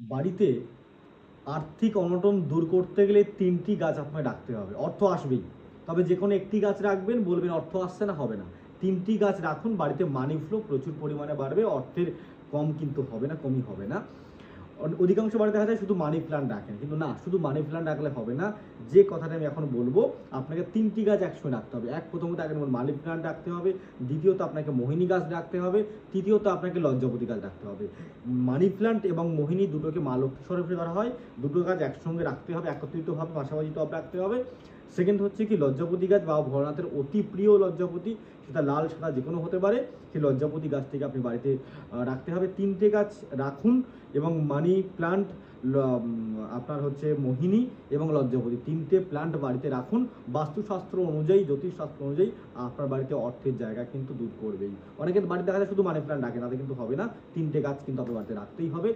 বাড়িতে আর্থিক অনটন দূর করতে গেলে তিনটি গাছ আপনাকে রাখতে হবে। অর্থ আসবেই। তবে যে কোনো একটি গাছ রাখবেন, বলবেন অর্থ আসছে না, হবে না। তিনটি গাছ রাখুন, বাড়িতে মানি ফ্লো প্রচুর পরিমাণে বাড়বে, অর্থের কম কিন্তু হবে না, কমই হবে না। অধিকাংশ বাড়ি দেখা যায় শুধু মানি প্ল্যান্ট রাখেন। কিন্তু না, শুধু মানি প্ল্যান্ট রাখলে হবে না। যে কথাটা আমি এখন বলব, আপনাকে তিনটি গাছ একসঙ্গে রাখতে হবে। এক প্রথমত আগে মানি প্ল্যান্ট রাখতে হবে, দ্বিতীয়ত আপনাকে মোহিনী গাছ রাখতে হবে, তৃতীয়ত আপনাকে লজ্জাপতি গাছ রাখতে হবে। মানি প্ল্যান্ট এবং মোহিনী দুটোকে মা লক্ষ্মী স্বরূপে ধরা হয়। দুটো গাছ একসঙ্গে রাখতে হবে, একত্রিতভাবে পাশাপাশি টব রাখতে হবে। সেকেন্ড হচ্ছে কি লজ্জাপতি গাছ বা ভোলানাথের অতি প্রিয় লজ্জাপতি, সেটা লাল, সাদা যে কোনো হতে পারে, সেই লজ্জাপতি গাছটিকে আপনি বাড়িতে রাখতে হবে। তিনটে গাছ রাখুন এবং মানি প্লান্ট আপনার হচ্ছে মোহিনী এবং লজ্জাপতি। তিনটে প্লান্ট বাড়িতে রাখুন। বাস্তুশাস্ত্র অনুযায়ী, জ্যোতিষশাস্ত্র অনুযায়ী আপনার বাড়িতে অর্থের জায়গা কিন্তু দূর করবেই। অনেকের বাড়িতে দেখা যায় শুধু মানি প্লান্ট রাখে, তাতে কিন্তু হবে না। তিনটে গাছ কিন্তু আপনার বাড়িতে রাখতেই হবে।